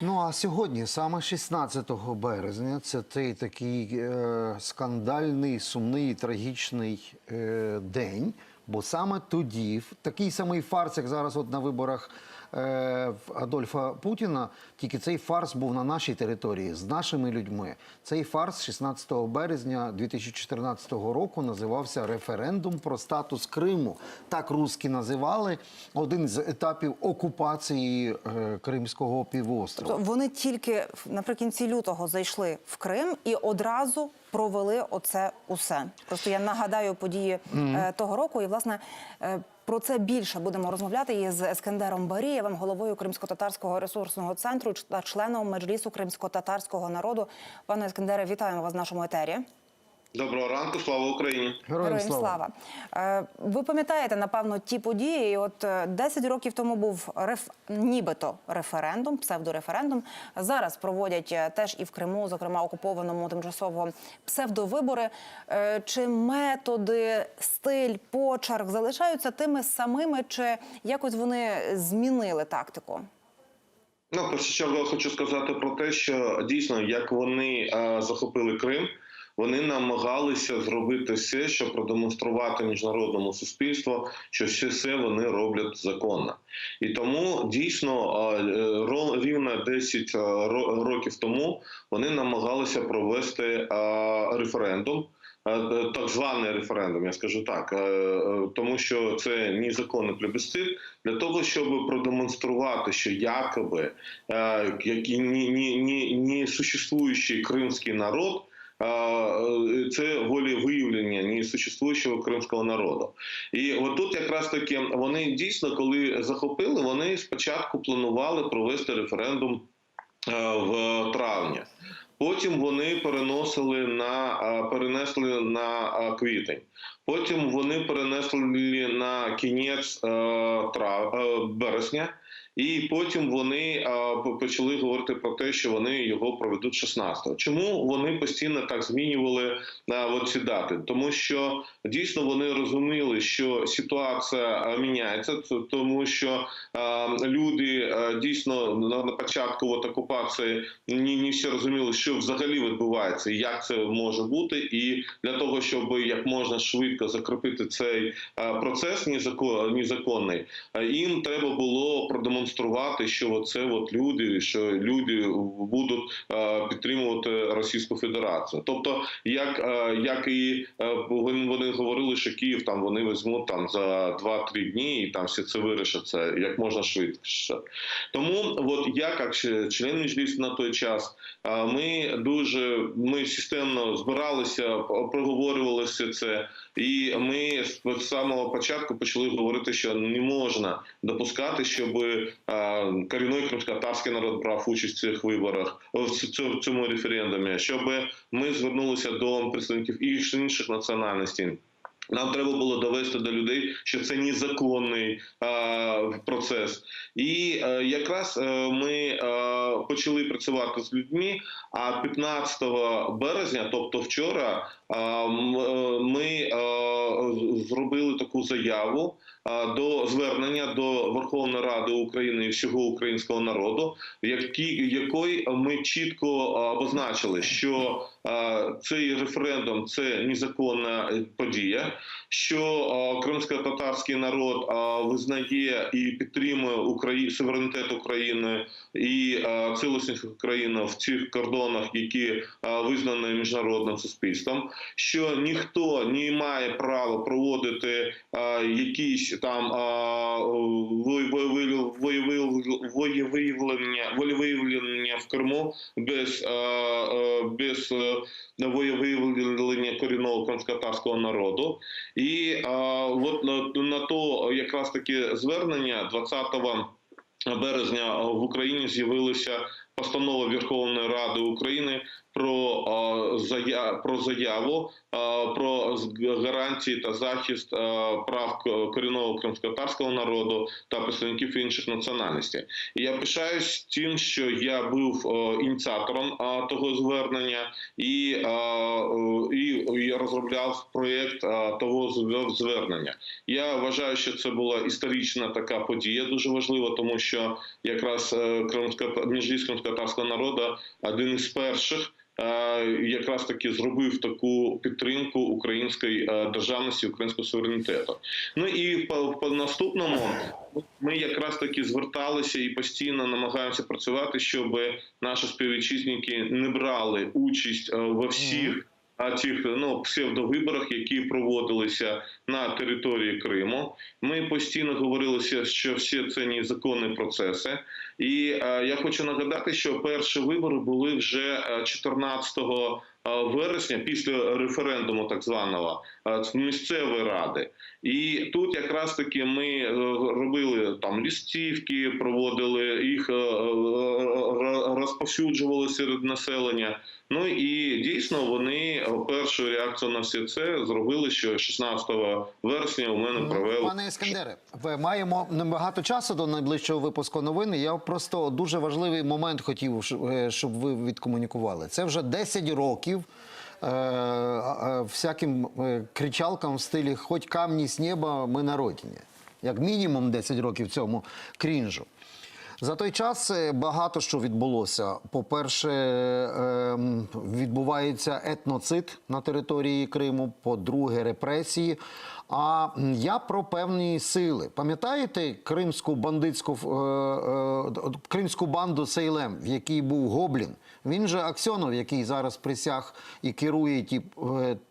Ну а сьогодні, саме 16 березня, це той такий е, скандальний, сумний, трагічний е, день. Бо саме тоді, в такий самий фарс, як зараз от на виборах Адольфа Путіна, тільки цей фарс був на нашій території з нашими людьми. Цей фарс 16 березня 2014 року називався референдум про статус Криму. Так русські називали один з етапів окупації е, Кримського півострова. Тобто вони тільки наприкінці лютого зайшли в Крим і одразу провели оце усе. Просто я нагадаю події е, того року, і власне. Про це більше будемо розмовляти із Ескендером Барієвим, головою Кримсько-татарського ресурсного центру та членом меджлісу кримсько-татарського народу. Пане Ескендере, вітаємо вас в нашому етері. Доброго ранку, слава Україні. Героям слава. Е, Ви пам'ятаєте, напевно, ті події. І От е, 10 років тому був реф... нібито референдум, псевдореферендум. Зараз проводять е, теж і в Криму, зокрема окупованому тимчасово псевдовибори. Е, Чи методи, стиль, почерк залишаються тими самими, чи якось вони змінили тактику? Ну, першу чергу я хочу сказати про те, що дійсно, як вони е, захопили Крим, вони намагалися зробити все, щоб продемонструвати міжнародному суспільству, що все це вони роблять законно. І тому дійсно е, рівно 10 е, ро- років тому вони намагалися провести референдум. е, Так званий референдум, я скажу так, е, тому що це незаконний плебісцит для того, щоб продемонструвати, що якоби який ні, ні, ні, ні существуючий кримський народ. Е, Це волевиявлення несуществуючого кримського народу, і от тут якраз таки вони дійсно, коли захопили, вони спочатку планували провести референдум е, в травні. Потім вони переносили на е, перенесли на квітень. Потім вони перенесли на кінець трав, березня, і потім вони почали говорити про те, що вони його проведуть 16-го. Чому вони постійно так змінювали ці дати? Тому що дійсно вони розуміли, що ситуація міняється, тому що люди дійсно на, початку от окупації не, всі розуміли, що взагалі відбувається, як це може бути, і для того, щоб як можна швидко закріпити цей процес незакон- незаконний, їм треба було продемонструвати, що це от люди, що люди будуть е, підтримувати Російську Федерацію. Тобто, як, е, як і е, вони, говорили, що Київ там вони візьмуть там за 2-3 дні і там все це вирішиться як можна швидше. Тому, от я, як член Меджлісу на той час, ми дуже ми системно збиралися, проговорювали все це, і ми з самого початку почали говорити, що не можна допускати, щоб корінний кримськотарський народ брав участь в цих виборах в цьому референдумі, щоб ми звернулися до представників інших національностей. Нам треба було довести до людей, що це незаконний е, процес, і е, якраз е, ми е, почали працювати з людьми. А 15 березня, тобто вчора, е, ми е, зробили таку заяву до звернення до Верховної Ради України і всього українського народу, які, якої ми чітко обозначили, що цей референдум це незаконна подія, що кримсько-татарський народ визнає і підтримує Украї... суверенітет України і цілісність України в цих кордонах, які визнані міжнародним суспільством, що ніхто не має права проводити якісь там воєвиявлення волевиявлення в Криму без, без е, корінного кримськотарського народу. І от на, то якраз таки звернення 20 березня в Україні з'явилася постанова Верховної Ради України про е, зая про заяву про гарантії та захист прав корінного кримськотарського народу та представників інших національностей. І я пишаюсь тим, що я був ініціатором того звернення і, і, розробляв проєкт того звер- звернення. Я вважаю, що це була історична така подія, дуже важлива, тому що якраз е, кримсько міжлість кримсько-татарського народу один із перших. Якраз таки зробив таку підтримку української державності, українського суверенітету. Ну і по, по наступному ми якраз таки зверталися і постійно намагаємося працювати, щоб наші співвітчизники не брали участь во всіх а цих ну псевдовиборах, які проводилися на території Криму. Ми постійно говорилися, що всі це незаконні процеси. І е, я хочу нагадати, що перші вибори були вже е, 14 е, вересня після референдуму, так званого е, місцевої ради. І тут якраз таки ми е, робили там лістівки, проводили їх, е, е, розповсюджували серед населення. Ну і дійсно вони е, першу реакцію на все це зробили, що 16 вересня у мене провели Пане Іскандере, ви маємо небагато часу до найближчого випуску новин. Я просто дуже важливий момент хотів, е, щоб ви відкомунікували. Це вже 10 років. е, е, Всяким е, кричалкам в стилі «Хоть камні з неба, ми на родині». Як мінімум 10 років цьому крінжу. За той час е, багато що відбулося. По-перше, ем, відбувається етноцид на території Криму. По-друге, репресії. А я про певні сили. Пам'ятаєте кримську бандитську е, е, кримську банду Сейлем, в якій був Гоблін? Він же Аксьонов, який зараз присяг і керує ті,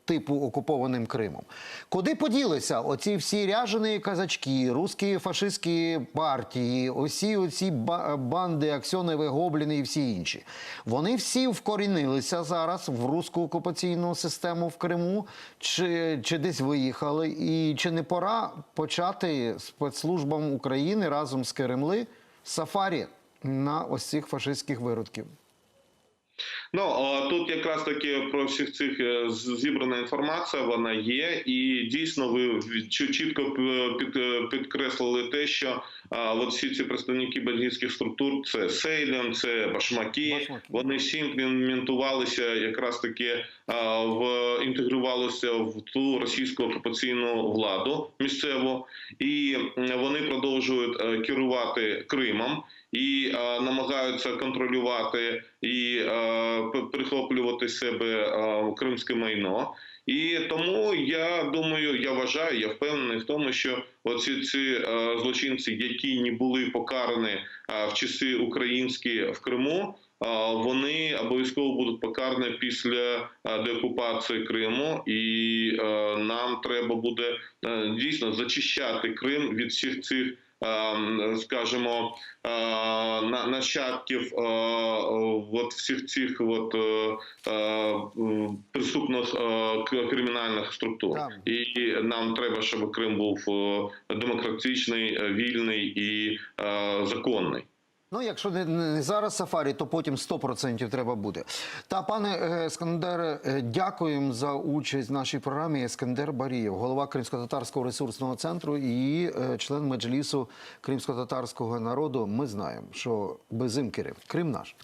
типу окупованим Кримом. Куди поділися оці всі ряжені казачки, русські фашистські партії, усі оці банди, Аксьонови, Гобліни і всі інші? Вони всі вкорінилися зараз в русську окупаційну систему в Криму, чи, чи десь виїхали? І чи не пора почати спецслужбам України разом з Кремли сафарі на ось цих фашистських виродків? Ну тут якраз таки про всіх цих е, зібрана інформація. Вона є, і дійсно ви чітко під, е, підкреслили те, що от всі ці представники бельгійських структур це Сейлем, це Башмаки. Башмаки. Вони всі імплементувалися, якраз таки в інтегрувалися в ту російську окупаційну владу місцеву, і вони продовжують е, керувати Кримом і е, намагаються контролювати і е, прихоплювати себе е, кримське майно. І тому я думаю, я вважаю, я впевнений в тому, що оці ці е, злочинці, які не були покарані е, в часи українські в Криму. е, Вони обов'язково будуть покарані після е, деокупації Криму, і е, нам треба буде дійсно зачищати Крим від всіх цих, скажімо, е, на- нащадків е, от всіх цих от, е, преступних к- кримінальних структур. І нам треба, щоб Крим був демократичний, вільний і законний. Ну, якщо не, зараз сафарі, то потім 100% треба буде. Та пане Ескандер, Ескандере, е, дякуємо за участь в нашій програмі. Ескандер Барієв, голова Кримсько-татарського ресурсного центру і е, член меджлісу кримсько-татарського народу. Ми знаємо, що без імкерів Крим наш.